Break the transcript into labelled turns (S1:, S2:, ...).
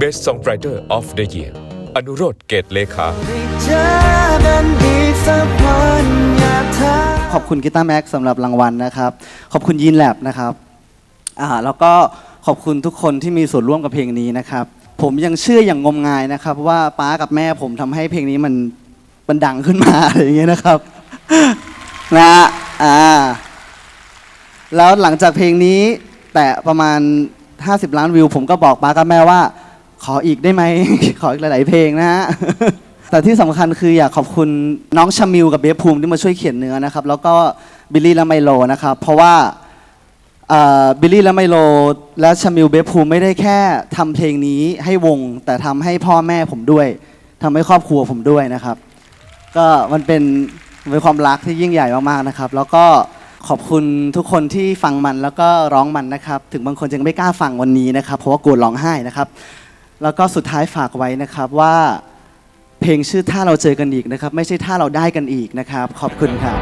S1: Best Songwriter of the Year อนุโรธเกตเลขา
S2: ขอบคุณกีตาร์แม็กสำหรับรางวัลนะครับ ขอบคุณยีนแลบนะครับอ่าแล้วก็ขอบคุณทุกคนที่มีส่วนร่วมกับเพลงนี้นะครับ ผมยังเชื่ออย่างงมงายนะครับ ว่าป้ากับแม่ผมทำให้เพลงนี้มันมันดังขึ้นมาอะไรอย่างเงี้ยนะครับนะอ่าแล้วหลังจากเพลงนี้ แต่ประมาณ 50 ล้านวิว ผมก็บอกป้ากับแม่ว่า ขออีกได้ไหม ขออีกหลาย ๆ เพลงนะฮะ แต่ที่สำคัญคืออยากขอบคุณน้องชามิวกับเบฟภูมิที่มาช่วยเขียนเนื้อนะครับ แล้วก็บิลลี่และไมโลนะครับ เพราะว่าบิลลี่และไมโลและชามิวเบฟภูมิไม่ได้แค่ทำเพลงนี้ให้วง แต่ทำให้พ่อแม่ผมด้วยทำให้ครอบครัวผมด้วยนะครับ ก็มันเป็นมันเป็นความรักที่ยิ่งใหญ่มากๆนะครับ แล้วก็ขอบคุณทุกคนที่ฟังมันแล้วก็ร้องมันนะครับ ถึงบางคนยังไม่กล้าฟังวันนี้นะครับ เพราะว่ากลัวร้องไห้นะครับ แล้วก็สุดท้ายฝากไว้นะครับว่าเพลงชื่อถ้าเราเจอกันอีกนะครับ ไม่ใช่ถ้าเราได้กันอีกนะครับ ขอบคุณครับ